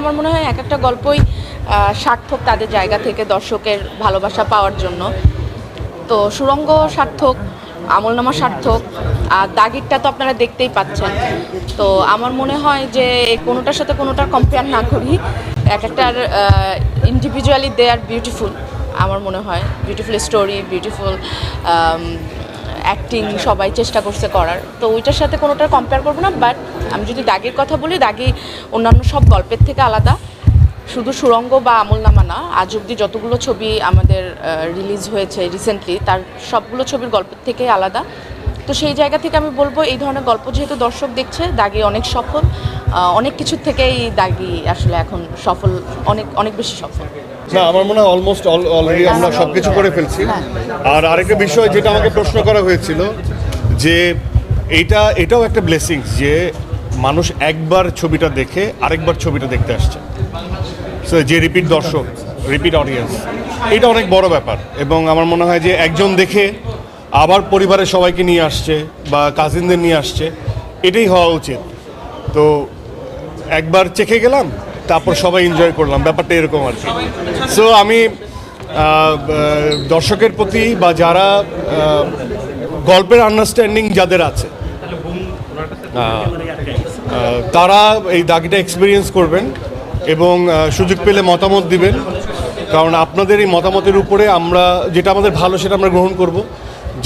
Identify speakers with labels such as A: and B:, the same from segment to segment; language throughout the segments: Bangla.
A: আমার মনে হয় এক একটা গল্পই সার্থক তাদের জায়গা থেকে দর্শকের ভালোবাসা পাওয়ার জন্য। তো সুরঙ্গ সার্থক, আমলনামা সার্থক, আর দাগিরটা তো আপনারা দেখতেই পাচ্ছেন। তো আমার মনে হয় যে কোনোটার সাথে কোনোটার কম্পেয়ার না করি এক একটার ইন্ডিভিজুয়ালি দে আর বিউটিফুল আমার মনে হয়। বিউটিফুল স্টোরি বিউটিফুল অ্যাক্টিং সবাই চেষ্টা করছে করার। তো ওইটার সাথে কোনোটা কম্পেয়ার করব না বাট আমি যদি দাগের কথা বলি, দাগি অন্যান্য সব গল্পের থেকে আলাদা। শুধু সুরঙ্গ বা আমলনামা না, আজ অব্দি যতগুলো ছবি আমাদের রিলিজ হয়েছে রিসেন্টলি তার সবগুলো ছবির গল্পের থেকে আলাদা। তো সেই জায়গা থেকে আমি বলব এই ধরনের গল্প যেহেতু দর্শক দেখছে দাগি অনেক সফল অনেক কিছুর থেকেই দাগি আসলে এখন সফল অনেক অনেক বেশি সফল।
B: না আমার মনে হয় অলমোস্ট অলরেডি আমরা সব কিছু করে ফেলছি। আর আরেকটা বিষয় যেটা আমাকে প্রশ্ন করা হয়েছিল যে এইটা এটাও একটা ব্লেসিংস যে মানুষ একবার ছবিটা দেখে আরেকবার ছবিটা দেখতে আসছে। যে রিপিট দর্শক রিপিট অডিয়েন্স এটা অনেক বড় ব্যাপার। এবং আমার মনে হয় যে একজন দেখে আবার পরিবারের সবাইকে নিয়ে আসছে বা কাজিনদের নিয়ে আসছে, এটাই হওয়া উচিত। তো একবার চেখে গেলাম, তারপর সবাই এনজয় করলাম, ব্যাপারটা এরকম আর কি। সো আমি দর্শকের প্রতি বা যারা গল্পের আন্ডারস্ট্যান্ডিং যাদের আছে তারা এই দাগিটা এক্সপিরিয়েন্স করবেন এবং সুযোগ পেলে মতামত দিবেন। কারণ আপনাদের এই মতামতের উপরে আমরা, যেটা আমাদের ভালো সেটা আমরা গ্রহণ করব।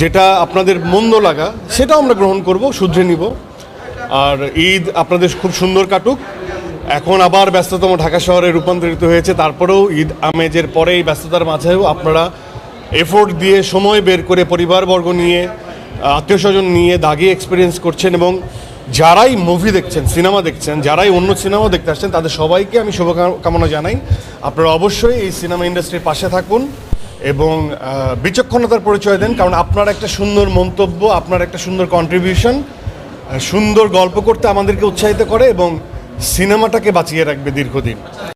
B: যেটা আপনাদের মন্দ লাগা, সেটাও আমরা গ্রহণ করব, শুধরে নিব। আর ঈদ আপনাদের খুব সুন্দর কাটুক। এখন আবার ব্যস্ততম ঢাকা শহরে রূপান্তরিত হয়েছে, তারপরেও ঈদ আমেজের পরে এই ব্যস্ততার মাঝেও আপনারা এফোর্ট দিয়ে সময় বের করে পরিবারবর্গ নিয়ে আত্মীয় স্বজন নিয়ে দাগি এক্সপিরিয়েন্স করছেন এবং যারাই মুভি দেখছেন সিনেমা দেখছেন, যারাই অন্য সিনেমা দেখতে আসছেন, তাদের সবাইকে আমি শুভকামনা জানাই। আপনারা অবশ্যই এই সিনেমা ইন্ডাস্ট্রির পাশে থাকুন। এবং বিচক্ষণতার পরিচয় দেন, কারণ আপনার একটা সুন্দর মন্তব্য, আপনার একটা সুন্দর কন্ট্রিবিউশন সুন্দর গল্প করতে আমাদেরকে উৎসাহিত করে এবং সিনেমাটাকে বাঁচিয়ে রাখবে দীর্ঘদিন।